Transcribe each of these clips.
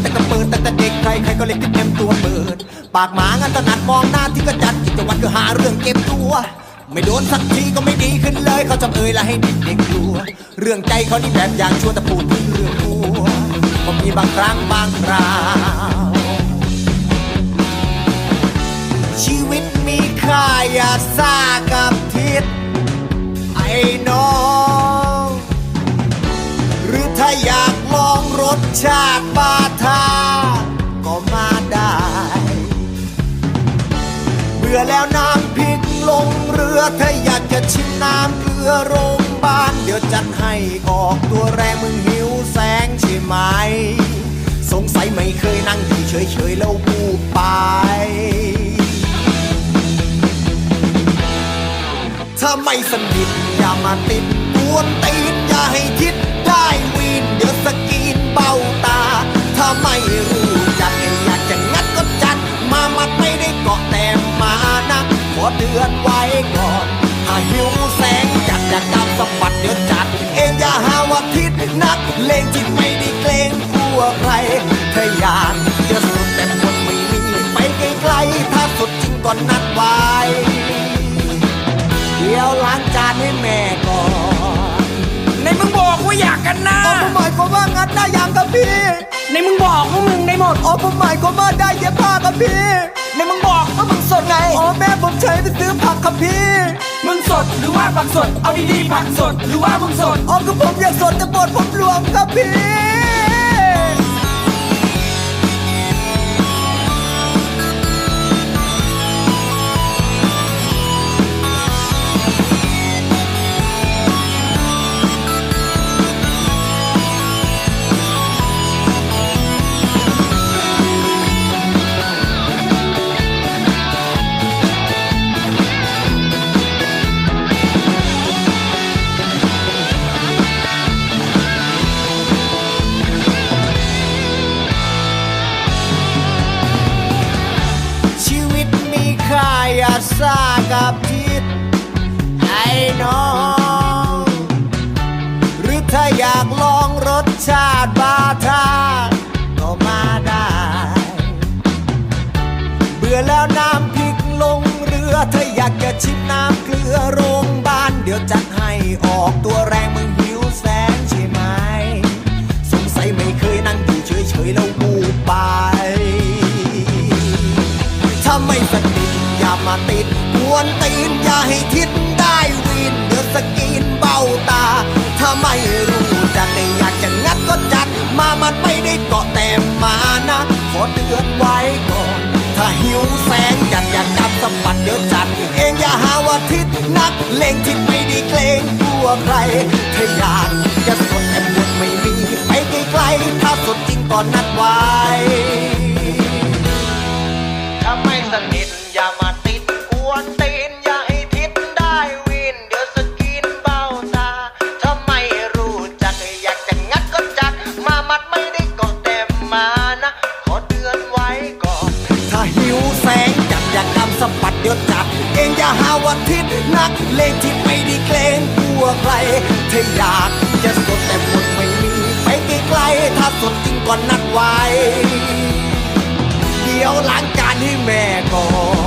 แต่ก็เปิดแต่แต่เด็กใครใครก็เล็กขึ้นเต็มตัวเปิด ปากหมางันถนัดมองหน้าที่กระจัดกิจวัตรก็หาเรื่องเก็บตัว ไม่โดนสักทีก็ไม่ดีขึ้นเลย เขาจำเอ่ยและให้เด็กเด็กๆกลัว เรื่องใจเขานี่แบบอย่างชั่วแต่พูดเรื่องหัวก็มีบางครั้งบางคราวชีวิตมีค่าอย่าซ่ากับทิศไอ้น้องหรือถ้าอยากลองรสชาติบา ทาก็มาได้ เบื่อแล้วน้ำพริกลงเรือถ้าอยากจะชิมน้ำเกลือโรงพยาบาลเดี๋ยวจัดให้ออกตัวแรงมึงหิวแสงใช่ไหม สงสัยไม่เคยนั่งอยู่เฉยๆแล้วบูบไปถ้าไม่สนิทอย่ามาติดกวนตีนอย่าให้คิดได้ ได้หมหมายความาได้เย็บผ้าครับพี่ในมึงบอกว่ามึงสดไง อ๋อแม่ผมใช้ไปซื้อผักครับพี่ มึงสดหรือว่าผักสด เอาดีๆผักสดหรือว่ามึงสด อ๋อคือผมอยากสดแต่บทผมรวมครับพี่ ถ้าอยากลองรสชาติบาทาก็มาได้ เบื่อแล้วน้ำพริกลงเรือ ถ้าอยากจะชิมน้ำเกลือโรงพยาบาลเดี๋ยวจัดให้ออกตัวแรงมึงหิวแสงใช่ไหม สงสัยไม่เคยนั่งอยู่เฉยๆแล้วมูไป ถ้าไม่สนิทอย่ามาติดกวนตีนอย่าให้ทิศได้วินเดี๋ยวสกรีนเบ้าตา ถ้าไม่ เตือนไว้ก่อน ถ้าหิวแสงจัดอยากจับสะบัดเดี๋ยวจัด เองอย่าหาว่าทิศนักเลงที่ไม่ดีเกรงกลัวใครถ้าอยากจะสดแต่บทไม่มีไปไกลๆถ้าสดจริงก่อนนัดไว้ ถ้าอยาก จะสดแต่หมดไม่มี ไปไกลๆถ้าสดจริงก่อนนัดไว้ เดี๋ยวล้างจานให้แม่ก่อน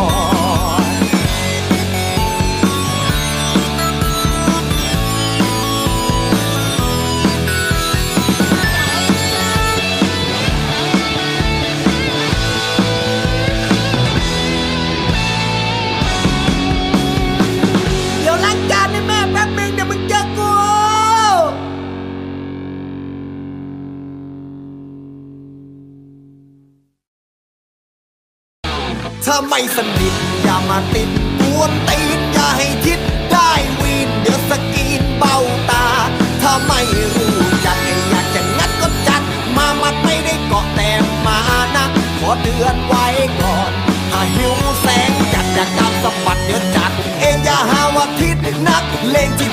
ถ้าไม่สนิทอย่ามาติดกวนตีนอย่าให้ทิศได้วีนเดี๋ยวสกรีนเบ้าตา ถ้าไม่รู้จักอยากจะงัดก็จัด มามัดไม่ได้เกาะแต่มานะขอเตือนไว้ก่อน ถ้าหิวแสงจัดอยากตามสะบัดเดี๋ยวจัด เองอย่าหาว่าทิศนักเลงที่ไ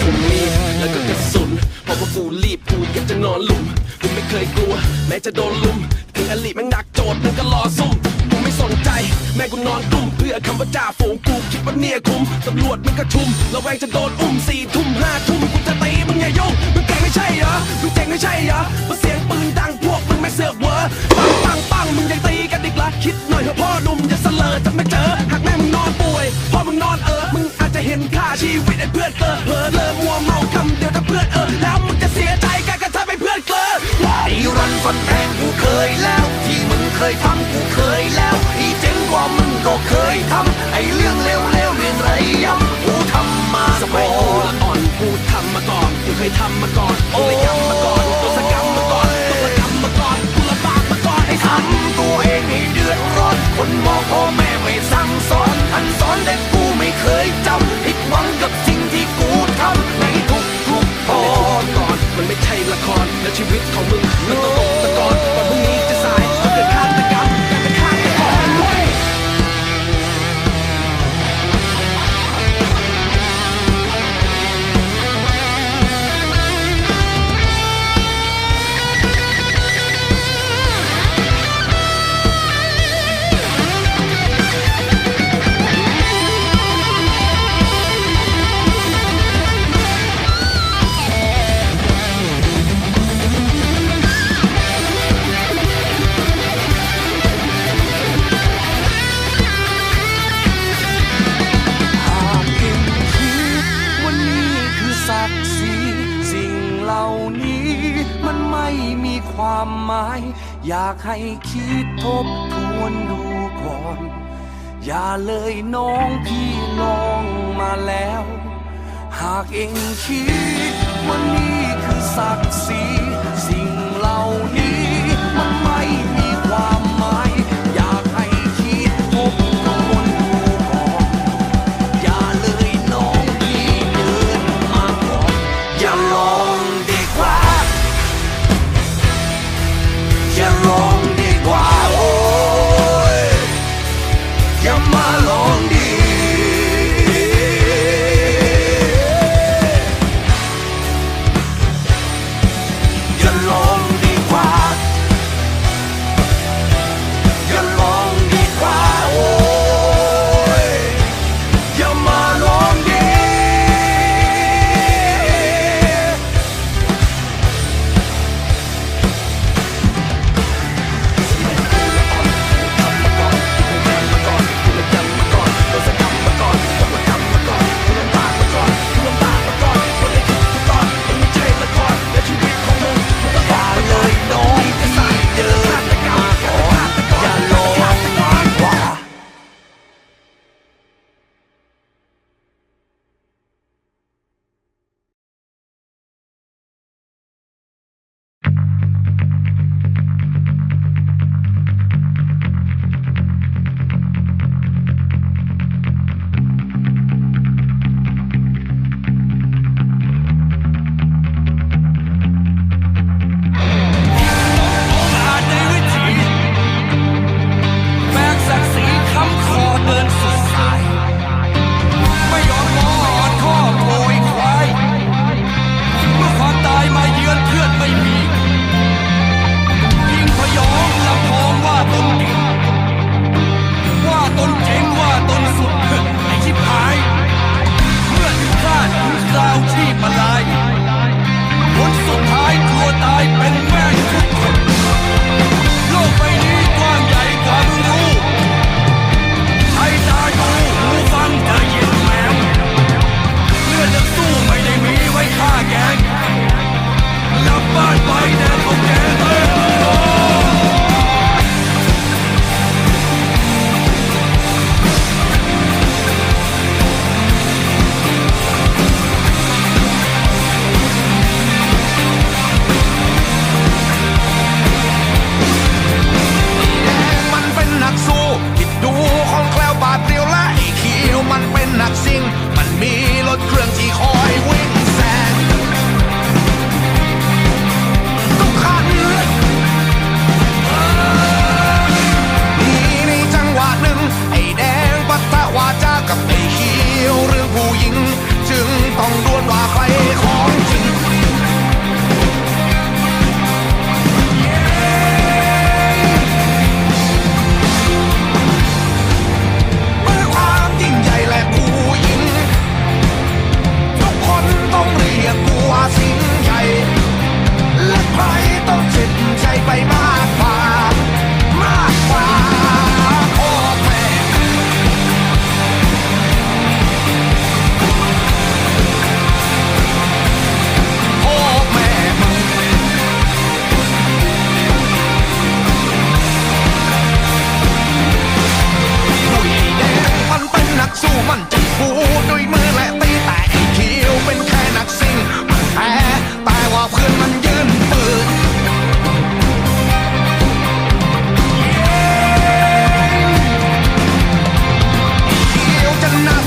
กูมีแล้วก็กระสุนเพราะว่ากูรีบกูอยากจะนอนหลุมกูไม่เคยกลัว แม้จะโดนลุมถึงอลิแม่งดักโจทย์มึงก็รอซุ่มกูไม่สนใจ แม่กูนอนกลุ้มเพื่อคำว่าจ่าฝูงกูคิดว่าเนี่ยคุ้มตำรวจมึงก็ชุมระแวงจะโดนอุ้มสี่ทุ่มห้าทุ่มกูจะตีมึงอย่ยุ่งมึงเก่งไม่ใช่เหรอมึงเจ๋งไม่ใช่เหรอมาเสียงปืนดังพวกมึงไม่เสือกเวอร์ปังปังปังมึงยังตีกันอีกละคิดหน่อยเถอะพ่อหนุ่มอย่าเสลอจะไม่เจอหากแม่มึงนอนป่วยพ่อมึงนอนเออมึง ห็นค่าชีวิตไอ้เพื่อนเกลอเผลอเลอมัวเมาคำเดียวถ้าเพื่อนเออแล้วมึงจะเสียใจการกระทำให้เพื่อนเกลอไอ้รันฟันแทงกูเคยแล้ว ที่มึงเคยทำกูเคยแล้วอีเจ๋งกว่ามึงก็เคยทำไอ้เรื่องเลวๆเรื่องไรย้ำกูทำมาสมัยก่อกูนละอ่อนกูทำมาก่อนกูเคยทำมาก่อนกูเลยย้ำมาก่อน คิดทบทวนดูก่อน อย่าเลยน้องพี่ลองมาแล้ว หากเองคิดว่านี่คือศักดิ์ศรี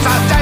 I.